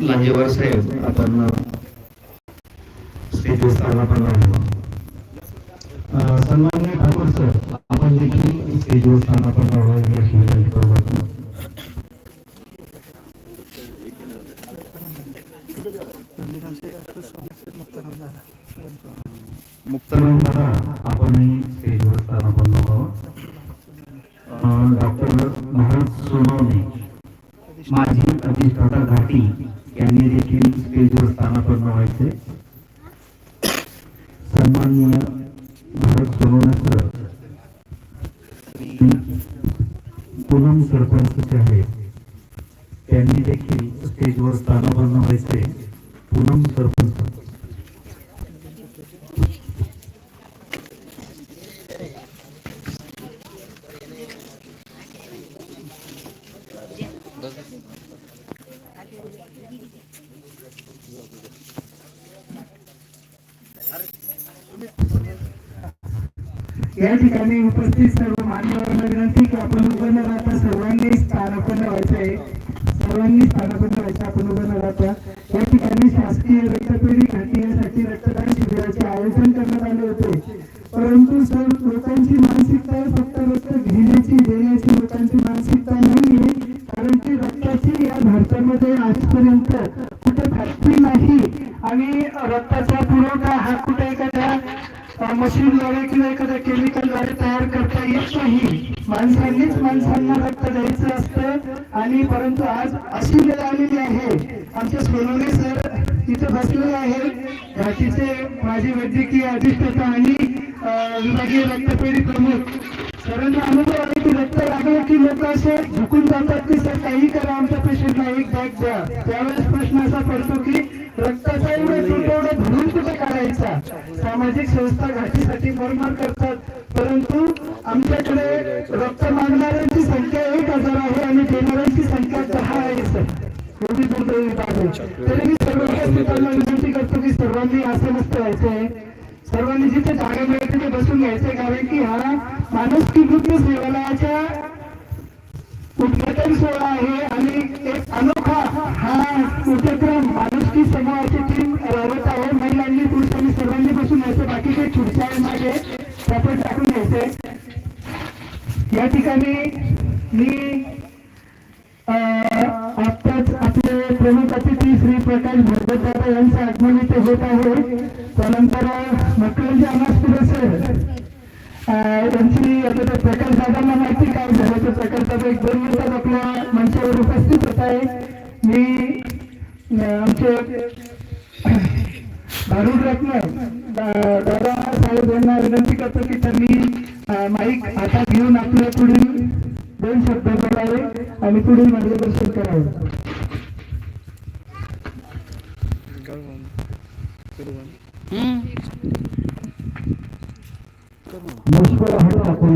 लांजेवार साहेब आपण स्टेजवर स्थानापन्न व्हावं. सन्मान्य ठाकूर सर आपण देखील स्टेजवर स्थानापन्न व्हावं ही आपण. माजी अधिष्ठाता घाटी यांनी देखील स्टेजवर स्थानापन्न व्हायचे. सन्माननीय भारत सोनवणे सर पूनम सरपंच जे आहेत त्यांनी देखील स्टेजवर स्थानापन्न व्हायचे. पूनम सरपंच. या ठिकाणी उपस्थित सर्व मान्यवरांना विनंती की आपण उभं न राहता सर्वांनी स्थानापन्न व्हायचं आहे. सर्वांनी स्थानापन्न व्हायचं आपण उभं न राहता. या ठिकाणी शासकीय रक्तपेढी घाटी यासाठी रक्तदान शिबिराचे आयोजन करण्यात आले होते. परंतु सर लोकांची मानसिकता फक्त रक्त घेण्याची देण्याची लोकांची मानसिकता नाही कारण की रक्ताची या भारतामध्ये आजपर्यंत कुठे फॅक्टरी नाही. आणि रक्ताचा मशीनद्वारे किंवा एखाद्या केमिकलद्वारे तयार करता येत नाही माणसांनीच माणसांना रक्त द्यायचं असतं आणि परंतु आज अशी वेळ आलेली आहे. आमचे सोनवणे सर तिथे बसलेले आहेत. तिथे माजी वैद्यकीय अधिष्ठाता आणि विभागीय रक्तपेढी प्रमुख. परंतु अनुभव आहे की रक्त लागलं की लोक असे झुकून जातात की सर काही करा आमच्या पेशंटला एक बॅग द्या. त्यावेळेस प्रश्न असा पडतो की रक्ताचा एवढं सामाजिक संस्था घाटीसाठी मरमर करतात. परंतु आमच्याकडे रक्त मागणाऱ्यांची संख्या एक हजार आहे आणि देणाऱ्यांची संख्या दहा आहे सर. एवढी दुर्दैवी बाब तरी मी सर्व उपस्थितांना विनंती करतो की सर्वांनी असं नसतं व्हायचंय सर्वांनी जिथे जागा मिळते तिथे बसून घ्यायचंय कारण की हा माणुसकी नृत्य सेवालयाच्या उद्घाटन सोहळा आहे आणि एक अनोखा हा उपक्रम माणुसकी समूहाची या ठिकाणी मी अं, आत्ताच आपले प्रमुख अतिथी श्री प्रकाश भगवत दादा यांचं आगमन इथे होत आहे. त्यानंतर मकरंजी अनासपुरे सर यांची आता प्रकाश दादांना माहिती काय झालं तर प्रकाश दादा एक दोन मिनिटात आपल्या मंचावर उपस्थित होत आहे. मी आमचे भारूड रत्न दादा साहेब यांना विनंती करतो की त्यांनी माईक हातात घेऊन आपल्या पुढील दोन शब्द बोलावे आणि पुढील मार्गदर्शन करावे. मुश्किल आहे आपण